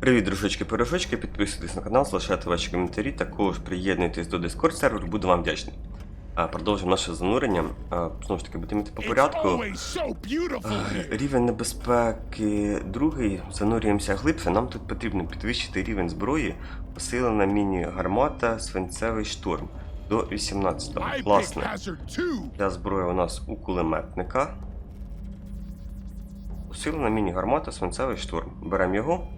Привіт, дружочки пирожочки підписуйтесь на канал, залишайте ваші коментарі, також приєднуйтесь до Discord серверу, буду вам вдячний. Продовжимо наше занурення. Знову ж таки, будемо йти по порядку. Рівень небезпеки другий, занурюємося глибше. Нам тут потрібно підвищити рівень зброї, посилена міні-гармата, свинцевий штурм до 18. My pick Класно. hazard. Для зброї у нас у кулеметника. Посилена міні-гармата, свинцевий штурм. Беремо його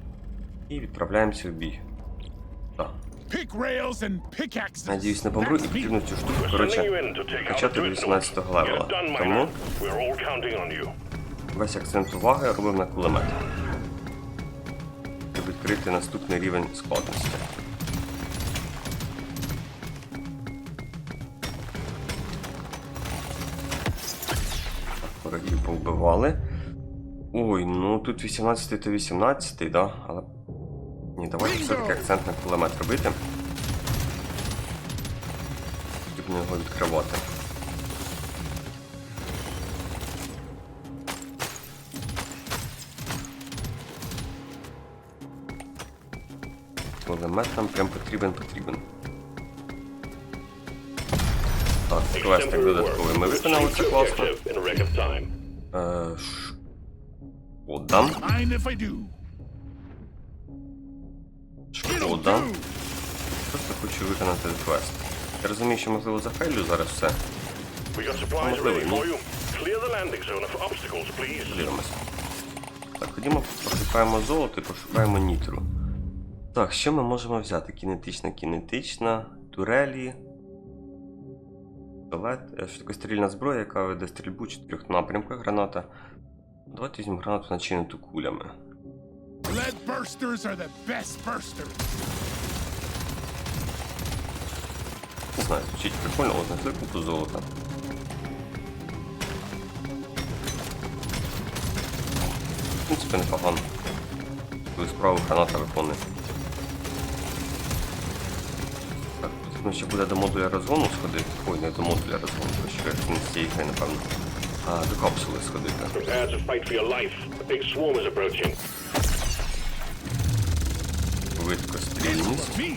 і відправляємося в бій. Так. Надіюсь, не помру і потрібно цю штуку, коротше, качати до 18 левела. Тому весь акцент уваги робив на кулемет. Щоб відкрити наступний рівень складності. Ворогів повбивали. Ой, ну тут 18 то 18, да? Але. Ні, давайте все-таки акцент на кулемет робити. Потрібно його відкривати. Кулемет нам прям потрібен потрібен. Так, квестик додатковий. Ми виконали це класно. Е, Шкода. Хочу виконати квест. Я розумію, що можливо зафейлю зараз все. Можливо, ні. Так, ходімо, пошукаємо золото і пошукаємо нітру. Так, що ми можемо взяти? Кінетична, кінетична, турелі. Е, швидкострільна зброя, яка веде стрільбу в чотирьох напрямках граната. Давайте візьмемо гранату начинуту кулями. Lead bursters are the best bursters. Не знаю, звучить прикольно, от знайшли купу золота. В принципі, непогано. Свою справу граната виконує. Так, потрібно ще буде до модуля розгону сходити. Ой, не до модуля розгону, то ще не з цієї гри, напевно. А, до капсули сходити. Prepare to fight for your life. A big swarm is approaching. Швидкострільність. Me.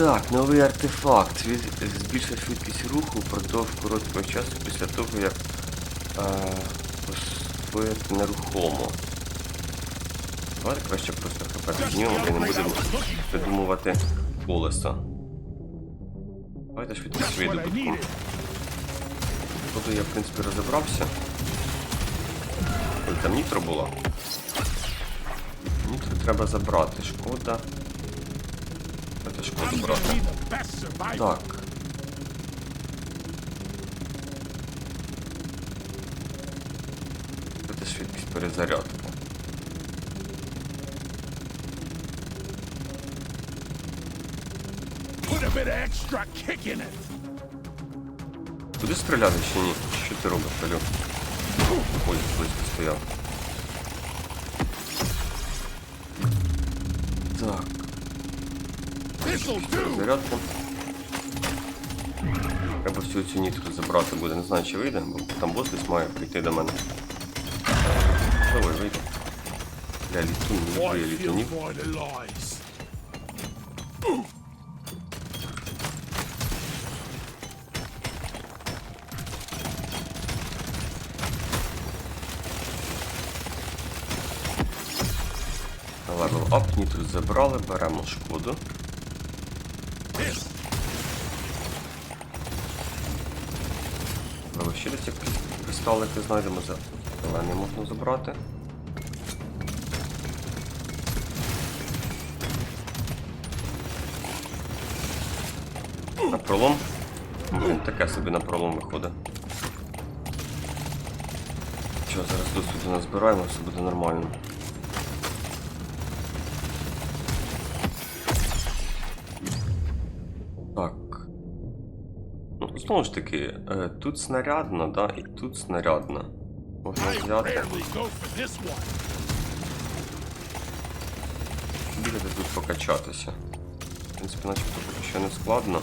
Так, новий артефакт. Він збільшує швидкість руху впродовж короткого часу після того, як е, посвоїти нерухомо. Давайте краще просто хп піднімемо і не будемо придумувати колеса. Давайте швидкість видобутку. Походу я в принципі розібрався. Ой, там нітро було. Нітро треба забрати. Шкода. Це шкоду I'm брати. Так. Це швидкість it. Куди стріляти чи ні? Що ти робиш, Алю? Ой, близько стояв. Так, Зарядка. Треба всю цю нітку забрати буде. Не знаю, чи вийде, бо там бос десь має прийти до мене. Давай, вийде. Бля, літун, не I літунів. Левел ап, нітру забрали, беремо шкоду. Кристалики знайдемо за зелений можна забрати. На пролом. Таке собі на пролом виходить. Що, зараз досвіду назбираємо, все буде нормально. Знову ж таки, е, тут снарядно, да, і тут снарядно. Можна взяти, бігати тут покачатися. В принципі, начебто поки що не складно.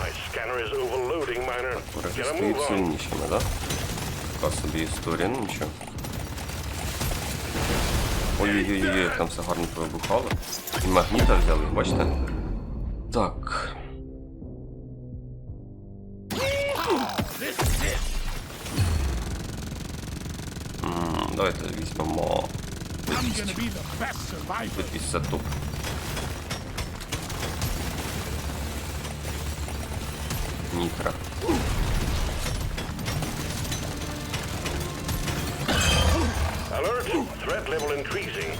My scanner is overloading, Miner. Вороги Get a стають move on. сильнішими, да? Така собі історія, ну нічого. Ой-ой-ой, як там все гарно повибухало. І магніта взяли, бачите? Так. This is it. м, Давайте візьмемо I'm gonna be the best survivor. якийсь сетуп. Нітра. Alert. Threat level increasing.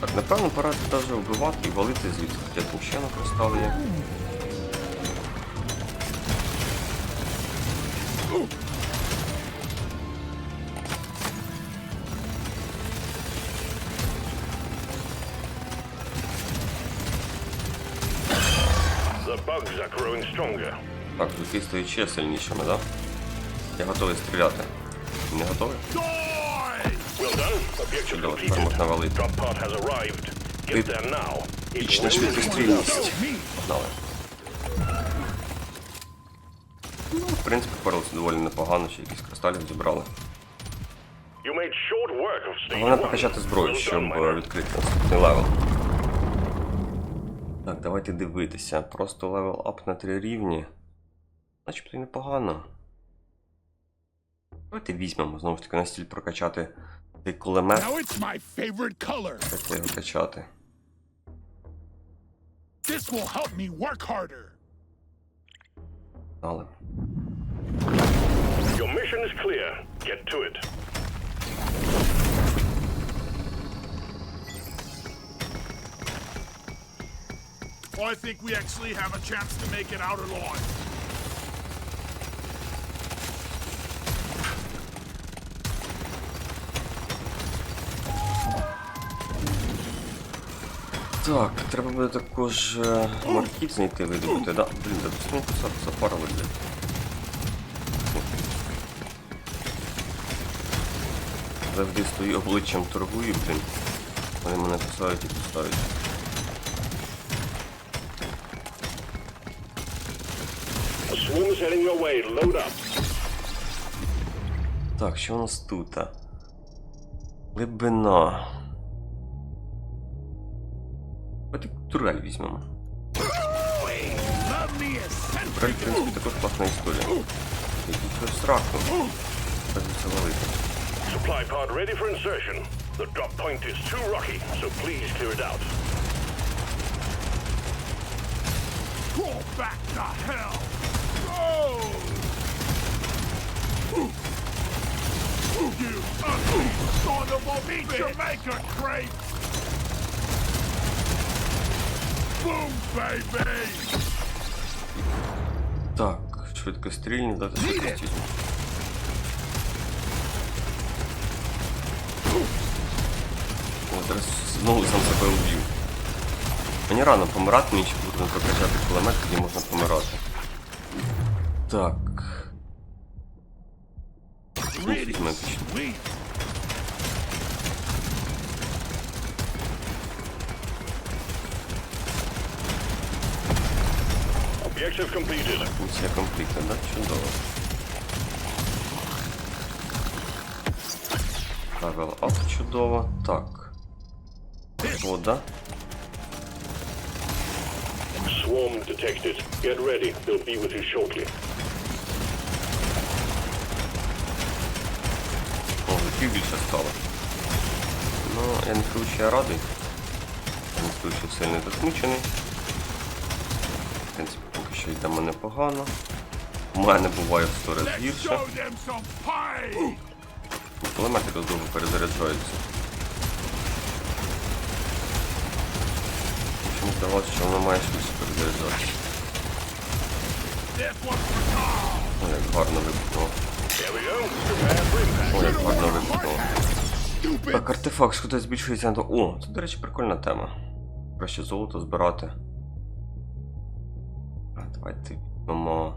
Так, напевно, пора тут даже вбивати і валити звідси, хоча тут ще накристали є. The bugs are growing stronger. Так, жуки стають ще сильнішими, да? Я готовий стріляти. Не готовий? Well done. Objective Чудово, completed. можна валити. Drop pod has arrived. Get there now. It Вічна will швидкострільність. Погнали. Ну, в принципі, впоралися доволі непогано, ще якісь кристалів зібрали. You made short work of stage Головне one. прокачати зброю, Well щоб done, е, Miner. відкрити наступний левел. Так, давайте дивитися. Просто левел ап на три рівні. Начебто і непогано. Давайте візьмемо знову ж таки на стіль прокачати цей кулемет. Now it's my favorite color. Як його качати. This will help me work harder. Але. Your mission is clear. Get to it. Oh, I think we actually have a chance to make it out alive. Так, треба буде також е, маркіт знайти видобути, да? Блін, да тут запарили, блядь. Завжди стою обличчям торгую, блін. Вони мене кусають і кусають. Так, що у нас тут? Глибина. Давайте турель візьмемо. Love me a Турель, в принципі, також класна історія. Який щось сраку. Так це валити. Supply pod ready for insertion. The drop point is too rocky, so please clear it out. Crawl back to hell. Go! You ugly son of a bitch! Jamaica crate! Boom, baby! Так, швидкострільні, дати швидкість візьму. Я зараз знову сам себе уб'ю. Мені рано помирати, мені ще потрібно прокачати кулемет, тоді можна помирати. Так. Really Місія комплітна, да? Чудово. Левел ап чудово. Так. Вода. Swarm detected. Get ready. They'll be with you shortly. О, летів більше стало. Ну, я не скажу, що я радий. Я не скажу, що сильно засмучений. В принципі, що йдемо непогано. У мене буває в сто разів Let's гірше. show them some довго перезаряджаються. Чому здавалося, що воно має швидше перезаряджатися. О, як гарно вибухнуло. О, як гарно вибухнуло. Так, артефакт, шкода збільшується на... О, це, до речі, прикольна тема. Краще золото збирати. Давайте візьмемо...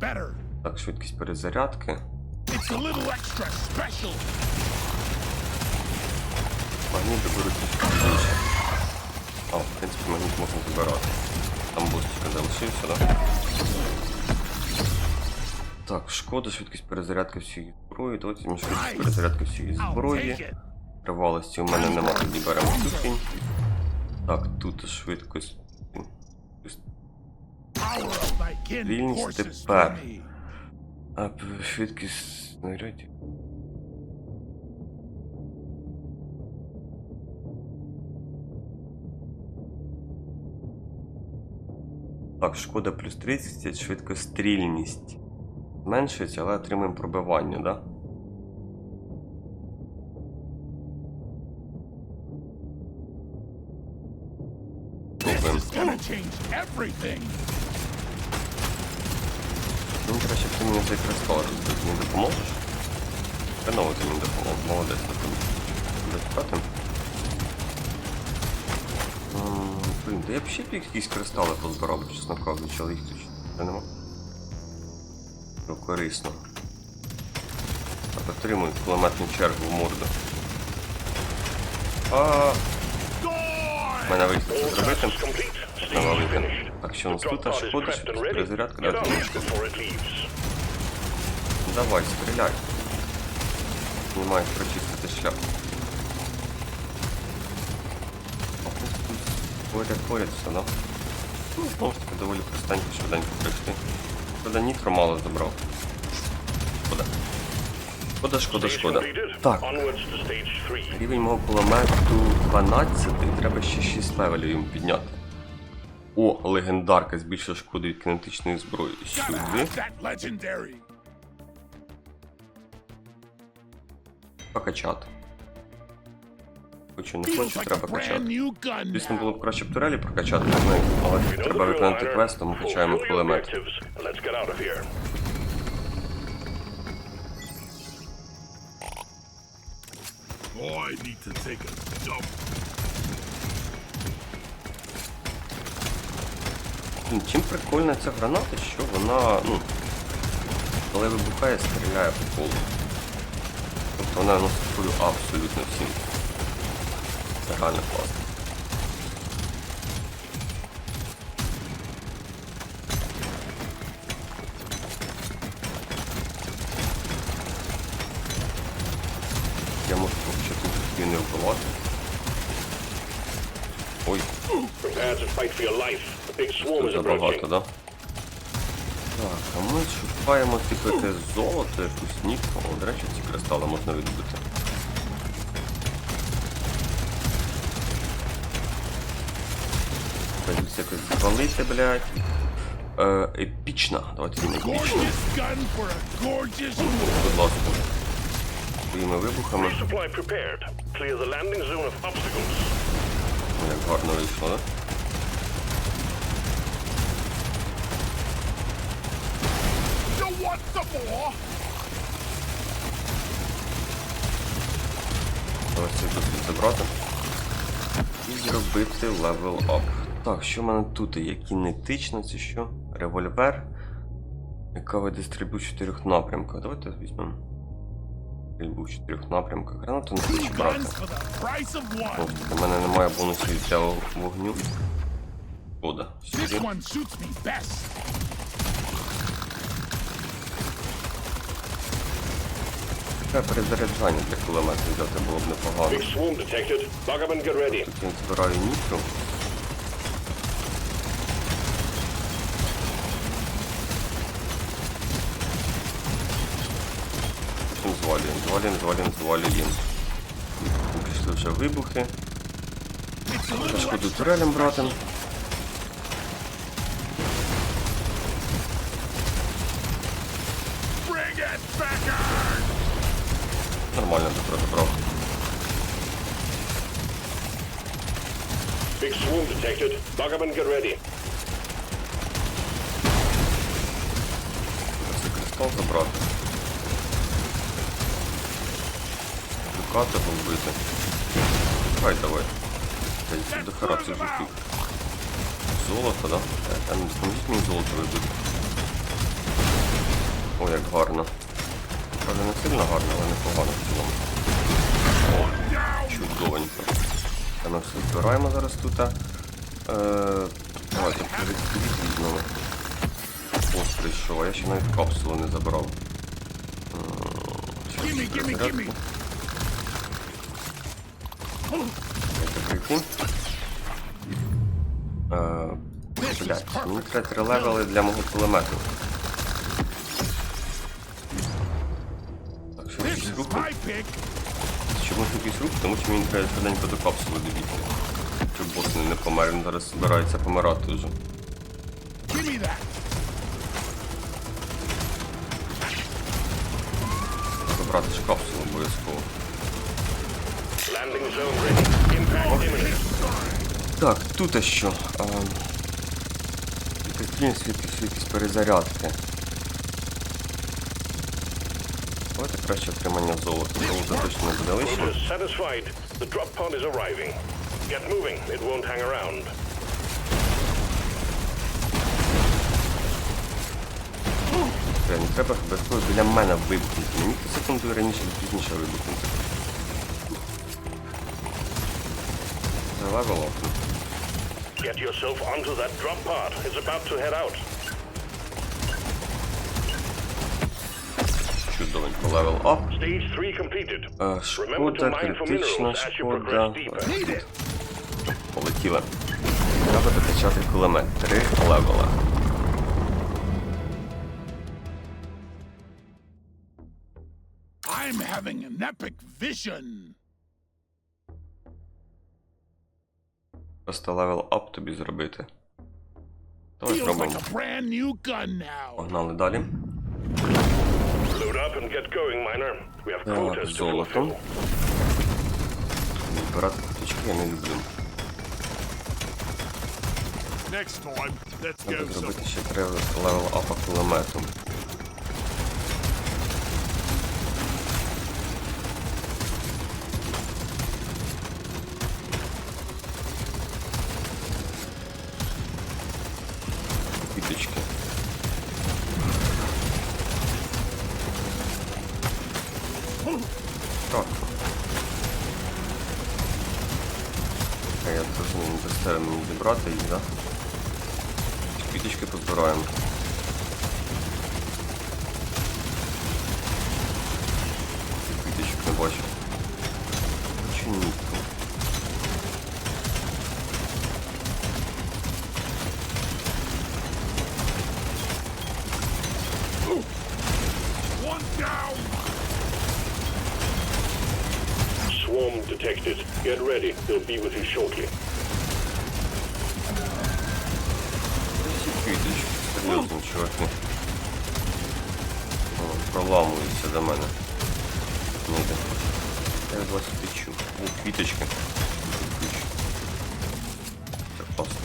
Better. Так, швидкість перезарядки. Магніт беруть більше. А, в принципі, магніт можна забирати. Там бустика залишився, так? Так, шкода, швидкість перезарядки всієї зброї. Давайте візьмемо швидкість перезарядки всієї зброї. Тривалості у мене нема, тоді беремо кінь. Так, тут швидкість. Вільність тепер. А, швидкість снарядів. Так, шкода плюс 30, швидкострільність. Зменшується, але отримуємо пробивання, да? Gonna change everything. Мені краще б ти мені цей кристал розбив. Мені допоможеш? Хреново ти мені допомог. Молодець, допомог. Депутатим. Блін, та я б ще б якісь кристали позбирав, чесно кажучи, але їх тут ще нема. Ну, корисно. Так, отримуй кулеметну чергу в морду. А, мене вийшло це зробити. tasks Так, що у нас тут? А pod is шкода, prepped що and ready. перезарядка, Get да, before. Давай, стріляй. Не маю прочистити шлях. А, ось тут Поряд, поряд все, да? Ну, знову ж таки, доволі простенько, швиденько прийшли. Шкода, нітро мало забрав. Шкода. Шкода, шкода, шкода. Так, Onwards to stage 3. рівень мого кулемету 12, і треба ще 6 левелів йому підняти. О, легендарка збільшує шкоду від кинетичної зброї. Сюди. Покачати. Хочу, не хочу, треба качати. Звісно, було б краще б турелі прокачати, але треба виконати квест, тому качаємо кулемет. Boy, I need to take a dump. Блін, Чим прикольна ця граната, що вона, ну, коли вибухає, стріляє по колу. Тобто вона наносить кулю абсолютно всім. Це реально класно. Я можу поки тут не вбивати. Ой, Prepare to fight for your life. The big swarm Тут забагато, да? Так, а ми шукаємо типу те золото, якусь нітку. О, до речі, ці кристали можна відбити. Придеться якось звалити, блядь. Е, епічна. Давайте a gorgeous Будь ласка. Своїми вибухами. Як гарно вийшло, да? You want some? Ось цей досвід забрати. І зробити левел ап. Так, що в мене тут є? Кінетично, це що? Револьвер. Яка веде стрільбу в чотирьох напрямках. Давайте візьмемо. Стрільбу в чотирьох напрямках. Гранату не хочу брати. У мене немає бонусів для вогню. Шкода. Сюди. Треба перезаряджання для кулемета взяти було б непогано. Тут я збираю нітро. Звалим, звалим, звалим. Пішли вже вибухи. Шкоду турелем братим. Нормально добро добрав. Big swoon detected. Buggerman, get ready. Це кристал забрати. Шукати вбити. Хай давай. Та до хера цих. Золото, да? Е, Там допоможіть мені золото вибити. О, як гарно. Правда, не сильно гарно, але непогано в цілому. О, чудовенько. Та ми все збираємо зараз тут. Е, давайте перед візьмемо. Ось прийшов, а я ще навіть капсулу не забрав. М, щас Gimme, gimme. Е, блядь, мені треба три левели для мого кулемету. Так, що якийсь pick. Чому якийсь рух? Тому що мені треба швиденько до капсули добігти. Щоб бос не помер, він зараз збирається помирати вже. Забрати ж капсулу обов'язково. Так, тут а що? А, Якісь якісь, перезарядки. Давайте краще отримання золота. Золото точно не буде лишнє. Get moving. It won't hang around. Треба, біля мене вибухнути. Мені секунду раніше пізніше вибухнути. Завело. Get yourself onto that drop pod. It's about to head out. Чудовенько, левел ап. Stage 3 completed. Е, Remember to Шкода, mine for критична minerals as you шкода. progress deeper. Need it. Полетіли. Треба докачати кулемет. Три левела. I'm having an epic vision. Просто левел ап тобі зробити. Давай спробуємо. Погнали далі. Так, золото. Збирати птички я не люблю. Треба зробити ще три левел апа кулемету. Swarm detected. Get ready. They'll be with you shortly. Всі квіточки, серйозно, чуваки. О, проламуються до мене. Не йде. Я від вас втечу. О, квіточки. Ключ. Це класно.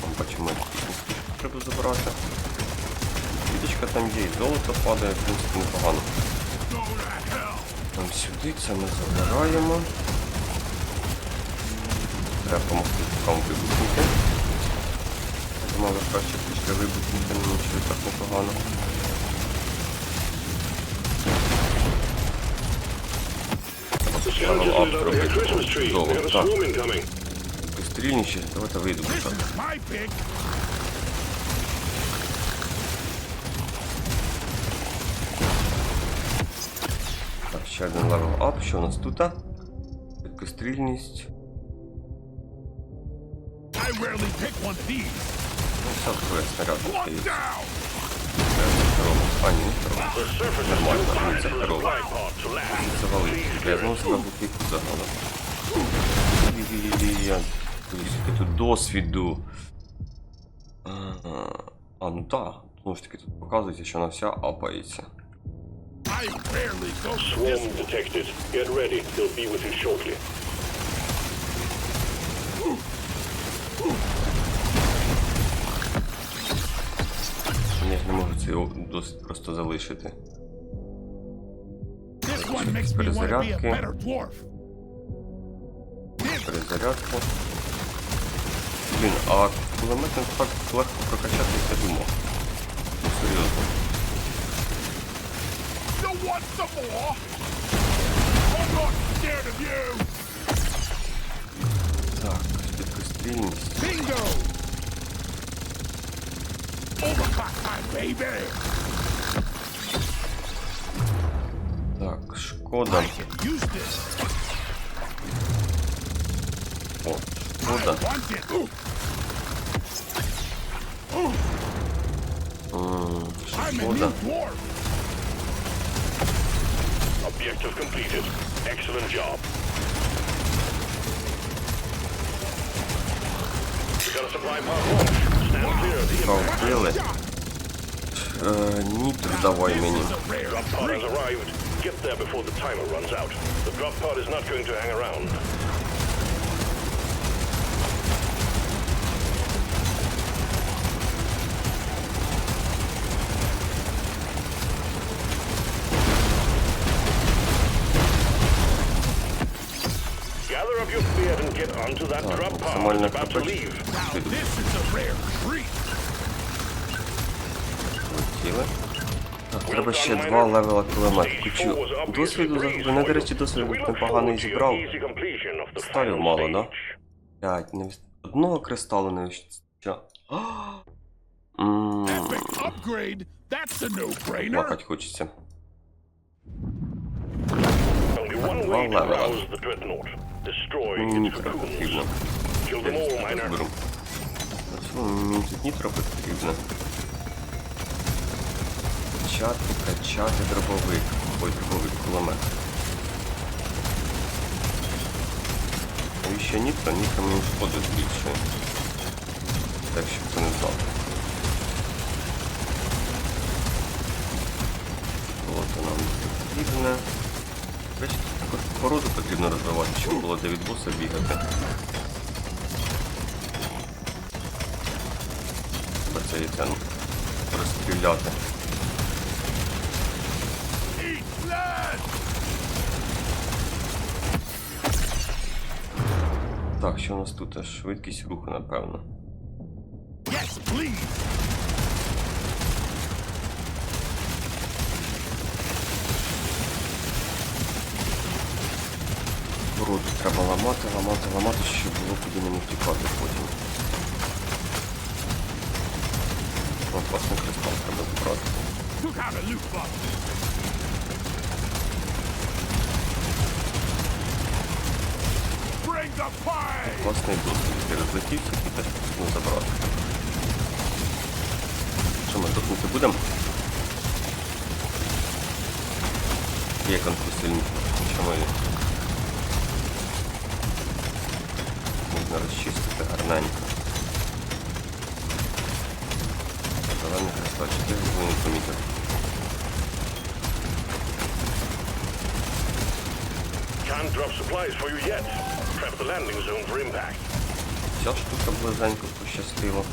Там бачимо, квіточки треба забрати. Квіточка там є, і золото падає, в принципі, непогано. Сюди це ми забираємо. Треба допомогти вам вибухнути. Я думав, ви краще після вибухнути, ну нічого так непогано. Level scout up just lit up their Christmas tree. Чудово, We got a так. swarm incoming. Стрільніші, давайте вийду This так. is my pick. Так, ще один левел ап, що у нас тут? Швидкострільність. Ну, все, снаряд А, ні, is Нормально, це. Завалив. Я знову себе в загадав. Я скільки тут досвіду. А, ну так. Знову ж таки тут показується, що вона вся апається. I rarely go Swarm detected. Get ready. They'll be with you shortly. Я ж не можу це це досить просто залишити. Перезарядки. Перезарядку. Блін, а кулемет не так легко прокачати, я думав. Ну, серйозно. You want some more? I'm not scared of you. Так, швидкострільність. Bingo! Overclock time, baby! Так, шкода. I can use this. О, I шкода. want it. Ooh, М, I'm a Шкода. new dwarf. Objective completed. Excellent job. We got a supply pod launch. Stand clear of the impact. Вбили. Е, Нітр давай мені. This is a rare Drop pod has treat. arrived. Get there before the timer runs out. The drop pod is not going to hang around. Get onto that Так, drop pod. It's about to leave. Now this is a rare treat. Летіли. Так, треба ще два левела кулемет. Кучу досвіду завжди. Мене, до речі, досвід непоганий зібрав. Сталів мало, да? П'ять, не Одного кристалу не вистачає. Плакать хочеться. Два левела. Потрібно. Kill them all, miner. мені тут нітро потрібно? Качати, качати дробовик. Ой, дробовик, кулемет. Навіщо нітро? Нітро мені збільшує. Так, щоб ти не знав. Золото нам не потрібне. Бачите, також породу потрібно розвивати, щоб було де від боса бігати. Це і ну, розстріляти. Так, що у нас тут? Швидкість руху, напевно. Yes, please. Породу треба ламати, ламати, ламати, щоб було куди мені втікати потім. О, класний кристал треба забрати. Класний досвід. Я розлетівся і теж потрібно забрати. Що ми дохнути будемо? Є конкурсильні. Що ми можна розчистити гарненько. Зелений кристалчик, я не помітив. Can't drop supplies for you yet. Prep the landing zone for impact. Ця штука близенько пощастило.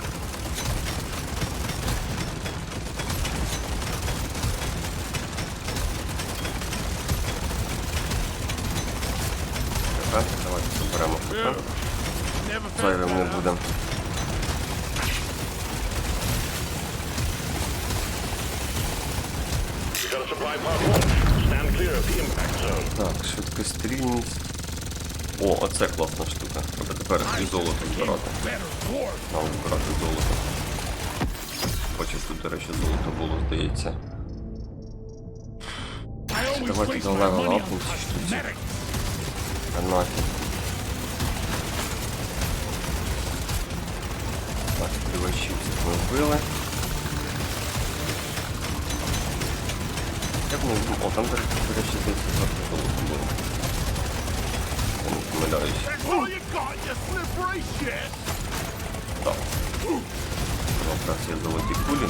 Давайте заберемо Never не буде. Так, швидкострільність. О, оце класна штука. Треба тепер і золото збирати. Нам збирати золото. Хочу тут, до речі, золото було, здається. Давайте до левела money on апнути штуці. cosmetics. Гранати. Так, співачів ми вбили. Я б не знаю. О, там, до речі, до речі, здається, завжди золото було. Я не помиляюсь. That's all you got, you slippery shit. Так. Якраз є золоті кулі.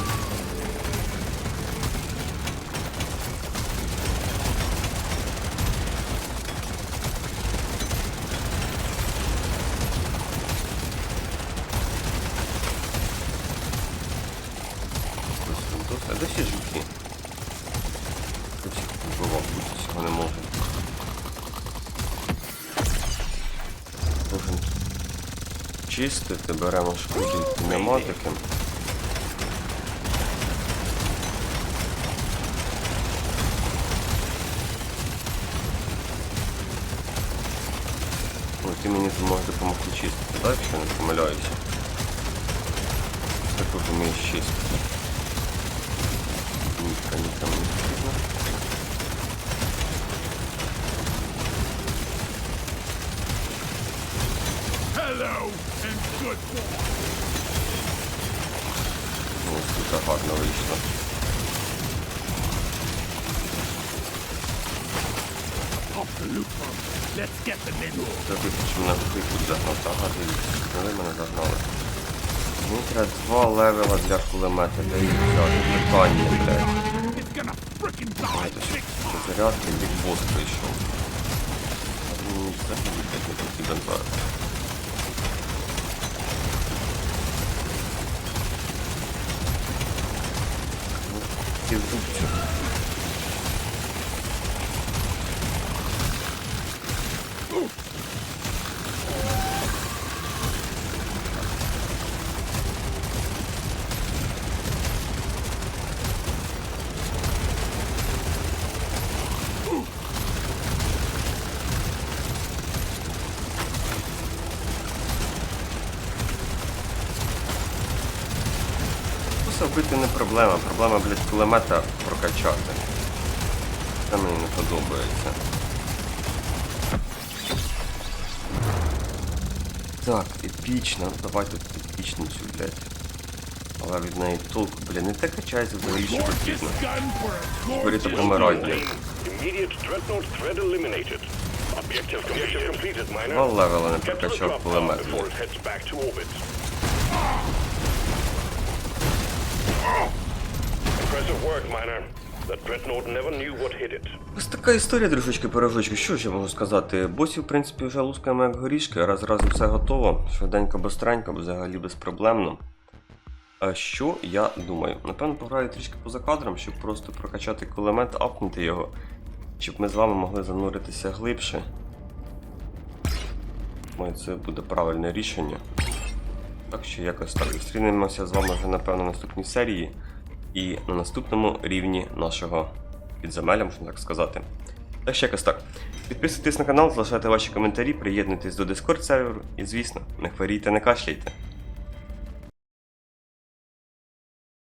Ось тут досить де всі жуки? Я всіх вбивав, тут цього не можу. Можем чистити, беремо шкоді пневматики. Ой, ти мені тут можеш допомогти чистити, так, якщо не помиляюся. Так от вмієш чистити. Нітка, нітка мені потрібна. Hello and good boy. Ось тут гарно вийшло. Off the loop. Let's get the nigga. Забив, що мене в тут загнав, та гарно відстріли мене загнали. Мені треба два левела для кулемета, де їх взяти. Питання, блядь. Давайте до зарядки бік бос прийшов. Мені взагалі блядь, не потрібен зараз. Ну, Ти не проблема, проблема, блядь, кулемета прокачати. Це мені не подобається. Так, епічно. Давай тут епічницю, блядь. Але від неї толку, блядь, не те качається взагалі, що потрібно. completed miner. Два левела не прокачав кулемет. Ось така історія, дружочки пирожочки. Що ж я можу сказати? Босів, в принципі, вже лускаємо як горішки, раз раз все готово. Швиденько, бистренько, взагалі безпроблемно. А що я думаю? Напевно, пограю трішки поза кадром, щоб просто прокачати кулемет, апнути його, щоб ми з вами могли зануритися глибше. Думаю, це буде правильне рішення. Так що якось так. Зустрінемося з вами вже, напевно, в наступній серії і на наступному рівні нашого підземелля, можна так сказати. Так що якось так. Підписуйтесь на канал, залишайте ваші коментарі, приєднуйтесь до Discord серверу і, звісно, не хворійте, не кашляйте.